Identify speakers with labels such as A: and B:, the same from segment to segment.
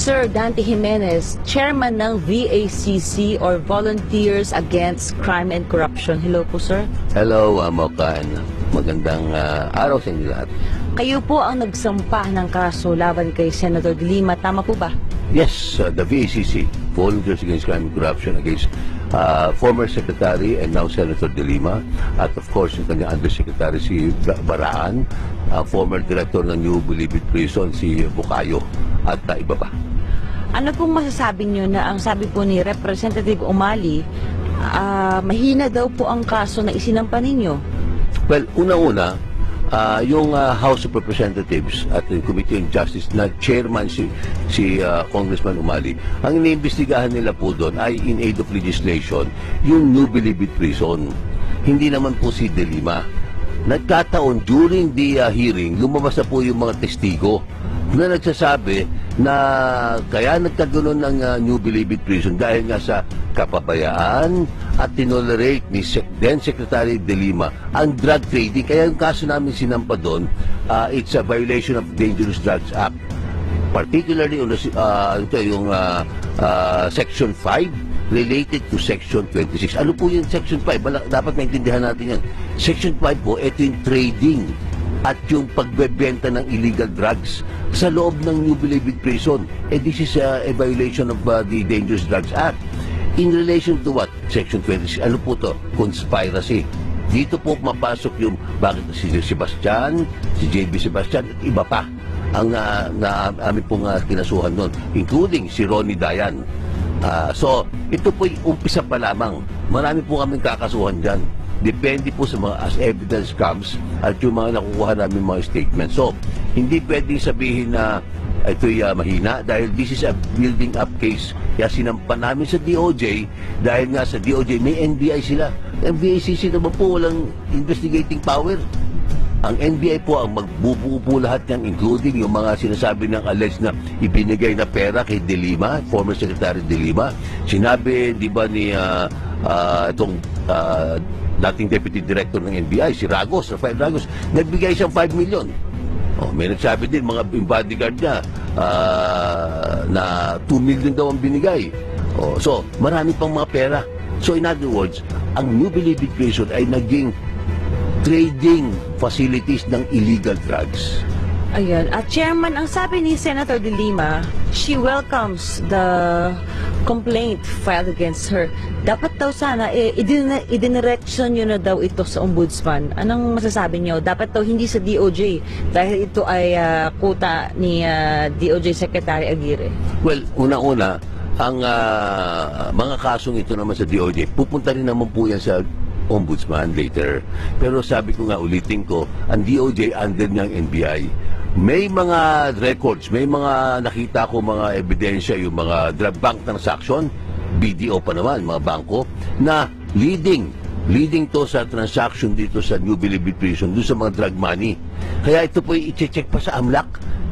A: Sir Dante Jimenez, chairman ng VACC or Volunteers Against Crime and Corruption. Hello po, sir.
B: Hello, uh, Mokan. Magandang uh, araw sa inyo lahat.
A: Kayo po ang nagsampa ng kaso laban kay Senator Lima. Tama po ba?
B: Yes, uh, the VACC, Volunteers Against Crime and Corruption, against uh, former Secretary and now Senator De Lima, at of course yung kanyang Undersecretary si Ba- Baraan, uh, former Director ng New Bilibid Prison si Bukayo, at uh, iba pa.
A: Ano pong masasabi nyo na ang sabi po ni Representative Umali, ah, mahina daw po ang kaso na isinampa ninyo?
B: Well, una-una, ah, yung ah, House of Representatives at yung Committee on Justice na chairman si, si ah, Congressman Umali, ang iniimbestigahan nila po doon ay in aid of legislation, yung New Bilibid Prison. Hindi naman po si De Lima. Nagkataon during the ah, hearing, lumabas na po yung mga testigo na nagsasabi na kaya nagkagulo ng uh, New Bilibid Prison dahil nga sa kapabayaan at tinolerate ni then Secretary De Lima ang drug trading. Kaya yung kaso namin sinampa doon, uh, it's a violation of Dangerous Drugs Act. Particularly uh, ito yung uh, uh, Section 5 related to Section 26. Ano po yung Section 5? Bala- dapat maintindihan natin yan. Section 5 po, ito yung trading at yung pagbebenta ng illegal drugs sa loob ng New Bilibid Prison. Eh, this is uh, a violation of uh, the Dangerous Drugs Act. In relation to what? Section 26. Ano po to? Conspiracy. Dito po mapasok yung bakit si Sebastian, si JB Sebastian, at iba pa ang uh, na amin pong uh, kinasuhan noon, including si Ronnie Dayan. Ah, so, ito po umpisa pa lamang. Marami po kaming kakasuhan dyan. Depende po sa mga as evidence comes at yung mga nakukuha namin mga statements. So, hindi pwedeng sabihin na ito'y ah, mahina dahil this is a building up case. Kaya sinampa namin sa DOJ dahil nga sa DOJ may NBI sila. VACC naman po walang investigating power. Ang NBI po ang magbubuo po lahat yan, including yung mga sinasabi ng alleged na ibinigay na pera kay De Lima, former Secretary De Lima. Sinabi, di ba, ni ah, ah, itong ah, dating Deputy Director ng NBI, si Ragos, Rafael Ragos, nagbigay siyang 5 million. Oh, may nagsabi din, mga bodyguard niya, ah, na 2 million daw ang binigay. Oh, so, marami pang mga pera. So, in other words, ang New Bilibid Prison ay naging trading facilities ng illegal drugs.
A: Ayan. At chairman, ang sabi ni Senator De Lima, she welcomes the complaint filed against her. Dapat daw sana, eh, idin idinireksyon nyo na daw ito sa ombudsman. Anong masasabi nyo? Dapat daw hindi sa DOJ dahil ito ay ah, kuta ni ah, DOJ Secretary Aguirre.
B: Well, una-una, ang ah, mga kasong ito naman sa DOJ, pupunta rin naman po yan sa ombudsman later. Pero sabi ko nga, ulitin ko, ang DOJ under ng NBI, may mga records, may mga nakita ko mga ebidensya, yung mga drug bank transaction, BDO pa naman, mga bangko, na leading leading to sa transaction dito sa New Bilibid Prison, doon sa mga drug money. Kaya ito po i-check pa sa AMLAC,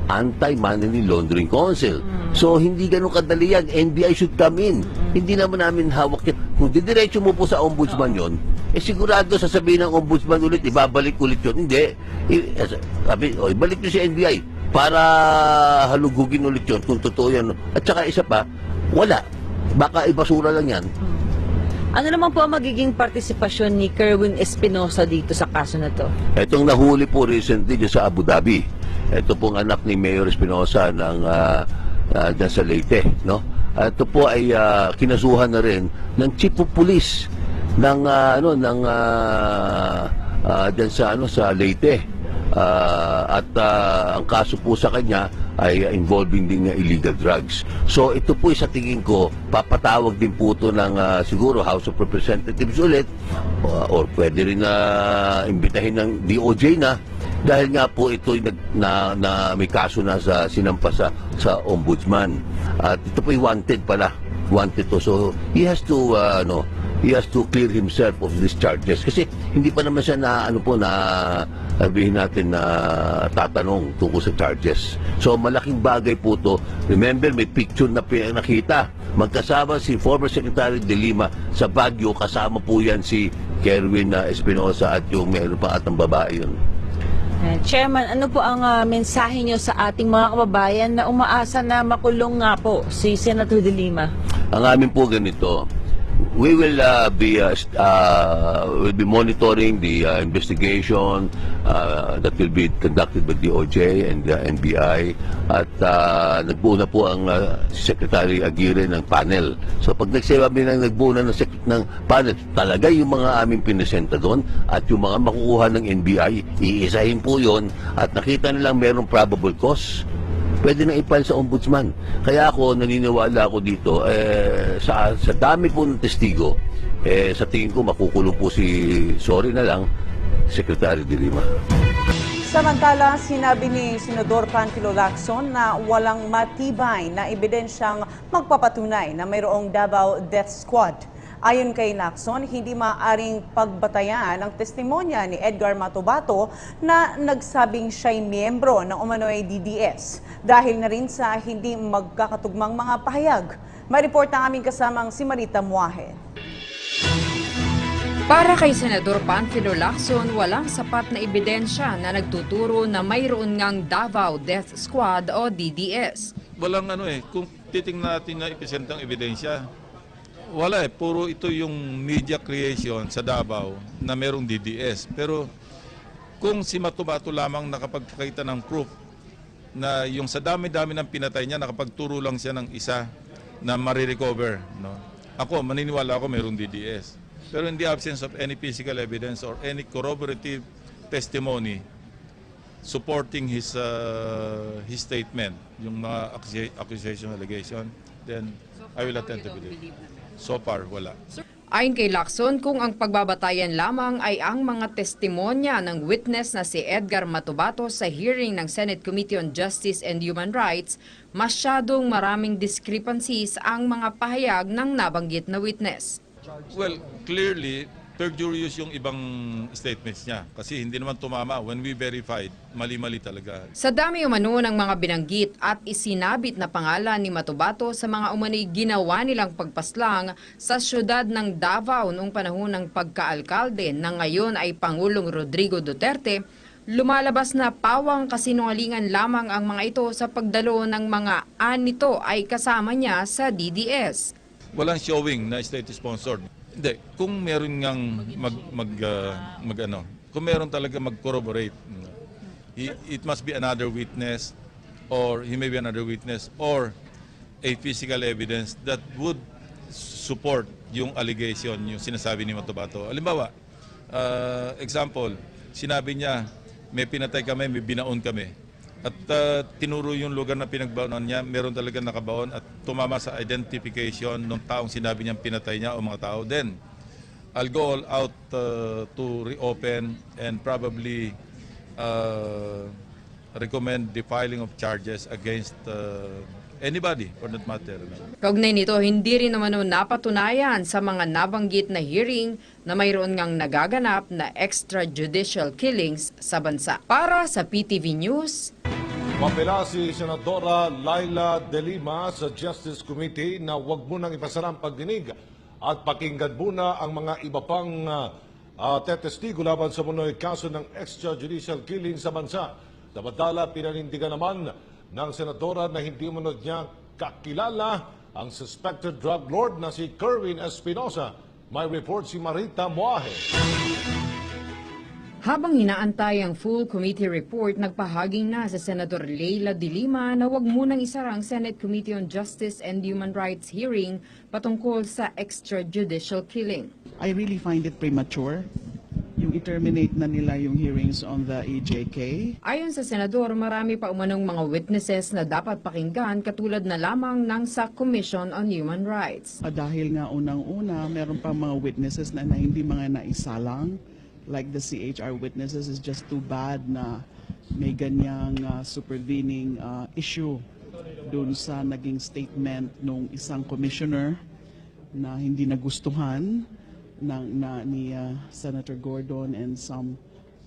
B: Anti-Money Laundering Council. So, hindi ganun kadali yan. NBI should come in. Hindi naman namin hawak yan. Kung didiretso mo po sa ombudsman yon, eh sigurado sasabihin ng ombudsman ulit, ibabalik ulit yun. Hindi. I, sabi, oh, ibalik nyo si NBI para halugugin ulit yun kung totoo yan. At saka isa pa, wala. Baka ibasura lang yan.
A: Ano naman po ang magiging partisipasyon ni Kerwin Espinosa dito sa kaso na to?
B: Itong nahuli po recently dyan sa Abu Dhabi. Ito pong anak ni Mayor Espinosa ng uh, uh, dyan sa Leyte. No? At ito po ay ah, kinasuhan na rin ng chief of police ng ah, ano ng uh, dyan sa ano sa Leyte. Ah, at ah, ang kaso po sa kanya ay involving din ng illegal drugs. So ito po sa tingin ko papatawag din po ito ng ah, siguro House of Representatives ulit uh, or pwede rin na imbitahin ng DOJ na dahil nga po ito nag, na, na may kaso na sa sinampa sa, sa ombudsman. At ito po ay wanted pala. Wanted to. So he has to uh, ano, he has to clear himself of these charges. Kasi hindi pa naman siya na, ano po, na sabihin natin na tatanong tungkol sa charges. So malaking bagay po to. Remember, may picture na pinakita. Magkasama si former Secretary De Lima sa Baguio. Kasama po yan si Kerwin uh, Espinosa at yung meron pa atang babae yun.
A: Eh, Chairman, ano po ang ah, mensahe nyo sa ating mga kababayan na umaasa na makulong nga po si Senator De Lima?
B: Ang amin po ganito, we will uh, be uh, uh, will be monitoring the uh, investigation uh, that will be conducted by DOJ and the NBI at uh, nagbuo na po ang uh, Secretary Aguirre ng panel. So pag nagsabi na nagbuo na ng, ng panel, talaga yung mga aming pinesenta doon at yung mga makukuha ng NBI, iisahin po yon at nakita nilang merong probable cause pwede na ipal sa ombudsman. Kaya ako, naniniwala ako dito, eh, sa, sa dami po ng testigo, eh, sa tingin ko makukulong po si, sorry na lang, Secretary de Lima.
C: Samantala, sinabi ni Senador Panfilo Lacson na walang matibay na ebidensyang magpapatunay na mayroong Davao Death Squad. Ayon kay Lacson, hindi maaring pagbatayan ang testimonya ni Edgar Matobato na nagsabing siya'y miyembro ng umano'y DDS dahil na rin sa hindi magkakatugmang mga pahayag. May report ang aming kasamang si Marita Muahe.
D: Para kay Senador Panfilo Lacson, walang sapat na ebidensya na nagtuturo na mayroon ngang Davao Death Squad o DDS.
E: walang ano eh, kung titingnan natin na ipresentang ebidensya, wala eh, puro ito yung media creation sa Davao na merong DDS. Pero kung si Matubato lamang nakapagpakita ng proof na yung sa dami-dami ng pinatay niya, nakapagturo lang siya ng isa na marirecover. No? Ako, maniniwala ako merong DDS. Pero in the absence of any physical evidence or any corroborative testimony, supporting his uh, his statement, yung mga accusa- accusation allegation, then I will attempt to believe. So far, wala.
D: Ayon kay Lacson, kung ang pagbabatayan lamang ay ang mga testimonya ng witness na si Edgar Matubato sa hearing ng Senate Committee on Justice and Human Rights, masyadong maraming discrepancies ang mga pahayag ng nabanggit na witness.
E: Well, clearly, perjurious yung ibang statements niya. Kasi hindi naman tumama. When we verified, mali-mali talaga.
D: Sa dami umano ng mga binanggit at isinabit na pangalan ni Matubato sa mga umano'y ginawa nilang pagpaslang sa syudad ng Davao noong panahon ng pagkaalkalde na ngayon ay Pangulong Rodrigo Duterte, lumalabas na pawang kasinungalingan lamang ang mga ito sa pagdalo ng mga anito ay kasama niya sa DDS.
E: Walang showing na state sponsored. Hindi, kung meron ngang mag, mag, uh, mag ano, kung meron talaga mag-corroborate, he- it must be another witness or he may be another witness or a physical evidence that would support yung allegation, yung sinasabi ni Matubato. Halimbawa, uh, example, sinabi niya, may pinatay kami, may binaon kami. At uh, tinuro yung lugar na pinagbaonan niya, meron talaga nakabaon at tumama sa identification ng taong sinabi niyang pinatay niya o mga tao. Then, I'll go all out uh, to reopen and probably uh, recommend the filing of charges against uh, anybody for that matter.
D: Kaugnay nito, hindi rin naman napatunayan sa mga nabanggit na hearing na mayroon ngang nagaganap na extrajudicial killings sa bansa. Para sa PTV News,
F: Mapila si Senadora Laila De Lima sa Justice Committee na huwag munang ipasara ang pagdinig at pakinggan muna ang mga iba pang uh, tetestigo laban sa munoy kaso ng extrajudicial killing sa bansa. Damadala, pinanindigan naman ng Senadora na hindi umunod niya kakilala ang suspected drug lord na si Kerwin Espinosa. May report si Marita Moahe.
D: habang hinaantay ang full committee report, nagpahaging na sa Senador Leila de Lima na huwag munang isara ang Senate Committee on Justice and Human Rights hearing patungkol sa extrajudicial killing.
G: I really find it premature yung i-terminate na nila yung hearings on the EJK.
D: Ayon sa senador, marami pa umanong mga witnesses na dapat pakinggan katulad na lamang ng sa Commission on Human Rights.
G: Ah, dahil nga unang-una, meron pa mga witnesses na, na hindi mga naisalang. Like the CHR witnesses is just too bad na may ganyang ah, supervening ah, issue doon sa naging statement nung isang commissioner na hindi nagustuhan ng na ni uh, Senator Gordon and some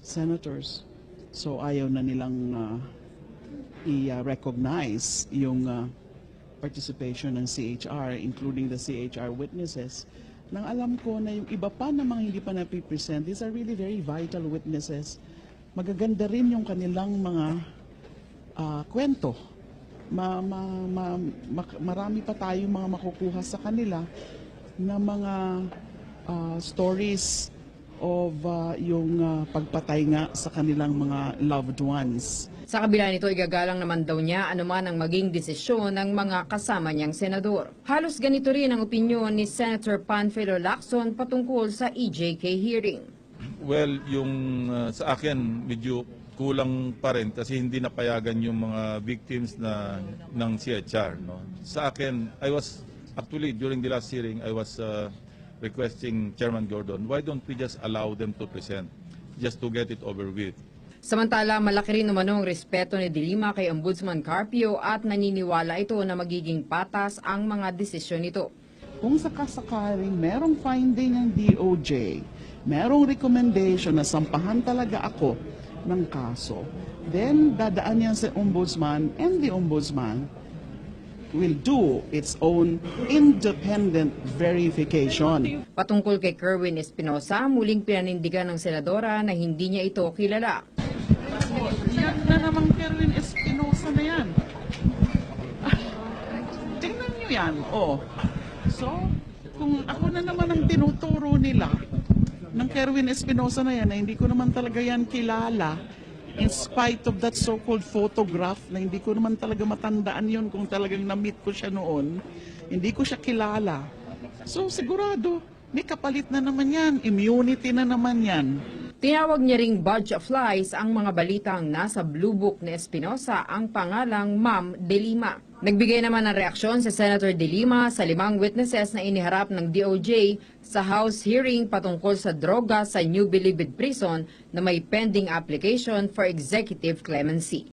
G: senators. So ayaw na nilang uh, i-recognize yung uh, participation ng CHR, including the CHR witnesses. Nang alam ko na yung iba pa namang hindi pa napipresent, these are really very vital witnesses. Magaganda rin yung kanilang mga ah, kwento. Ma, ma, ma, ma- marami pa tayong mga makukuha sa kanila na mga ah, stories of ah, yung ah, pagpatay nga sa kanilang mga loved ones.
D: Sa kabila nito, igagalang naman daw niya anuman ang maging desisyon ng mga kasama niyang senador. Halos ganito rin ang opinyon ni Senator Panfilo Lacson patungkol sa EJK hearing.
E: Well, yung uh, sa akin medyo kulang pa rin kasi hindi napayagan yung mga victims na ng CHR. No? Sa akin, I was actually during the last hearing, I was uh, requesting Chairman Gordon, why don't we just allow them to present just to get it over with?
D: Samantala, malaki rin naman ang respeto ni Dilima kay Ombudsman Carpio at naniniwala ito na magiging patas ang mga desisyon nito.
G: Kung sakasakaling merong finding ng DOJ, merong recommendation na sampahan talaga ako ng kaso, then dadaan yan sa ombudsman and the ombudsman will do its own independent verification.
D: Patungkol kay Kerwin Espinosa, muling pinanindigan ng senadora na hindi niya ito kilala.
G: Yan na namang Kerwin Espinosa na yan. Tingnan nyo yan, oh. So, kung ako na naman ang tinuturo nila ng Kerwin Espinosa na yan, na hindi ko naman talaga yan kilala, in spite of that so-called photograph na hindi ko naman talaga matandaan yun kung talagang na-meet ko siya noon, hindi ko siya kilala. So, sigurado, may kapalit na naman yan, immunity na naman yan.
D: Tinawag niya ring budge of flies ang mga balitang nasa Blue Book ni Espinosa ang pangalang Ma'am De Lima. Nagbigay naman ng reaksyon si Senator De Lima sa limang witnesses na iniharap ng DOJ sa House hearing patungkol sa droga sa New Bilibid Prison na may pending application for executive clemency.